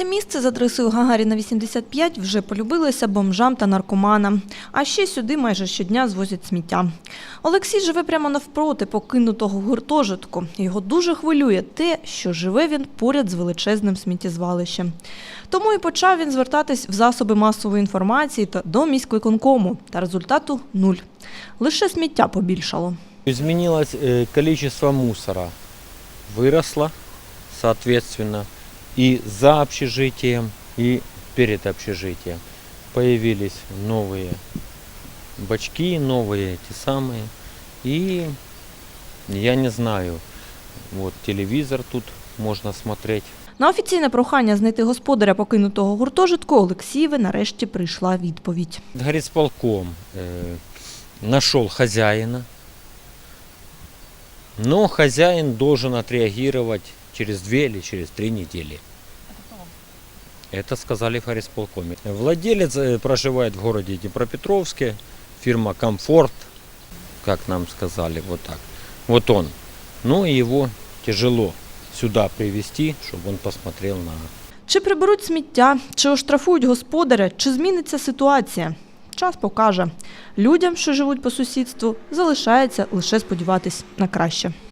Це місце з адресою Гагаріна 85 вже полюбилося бомжам та наркоманам. А ще сюди майже щодня звозять сміття. Олексій живе прямо навпроти покинутого гуртожитку. Його дуже хвилює те, що живе він поряд з величезним сміттєзвалищем. Тому і почав він звертатись в засоби масової інформації та до міськвиконкому. Та результату нуль. Лише сміття побільшало. Изменилось э, количество мусора, выросло, соответственно, и за общежитием, и перед общежитием. Появились новые бачки, новые эти самые. И я не знаю, вот телевизор тут можно смотреть. На офіційне прохання знайти господаря покинутого гуртожитку Олексієві нарешті прийшла відповідь. Горисполком э, нашел хозяина, но хозяин должен отреагировать через две или через три недели. Это сказали в горисполкоме. Владелец э, проживает в городе Днепропетровске, фирма «Комфорт», как нам сказали, вот так. Вот он. Но его тяжело сюда привести, чтобы он посмотрел на Чи приберуть сміття, чи оштрафують господаря, чи зміниться ситуація? Час покаже. Людям, що живуть по сусідству, залишається лише сподіватись на краще.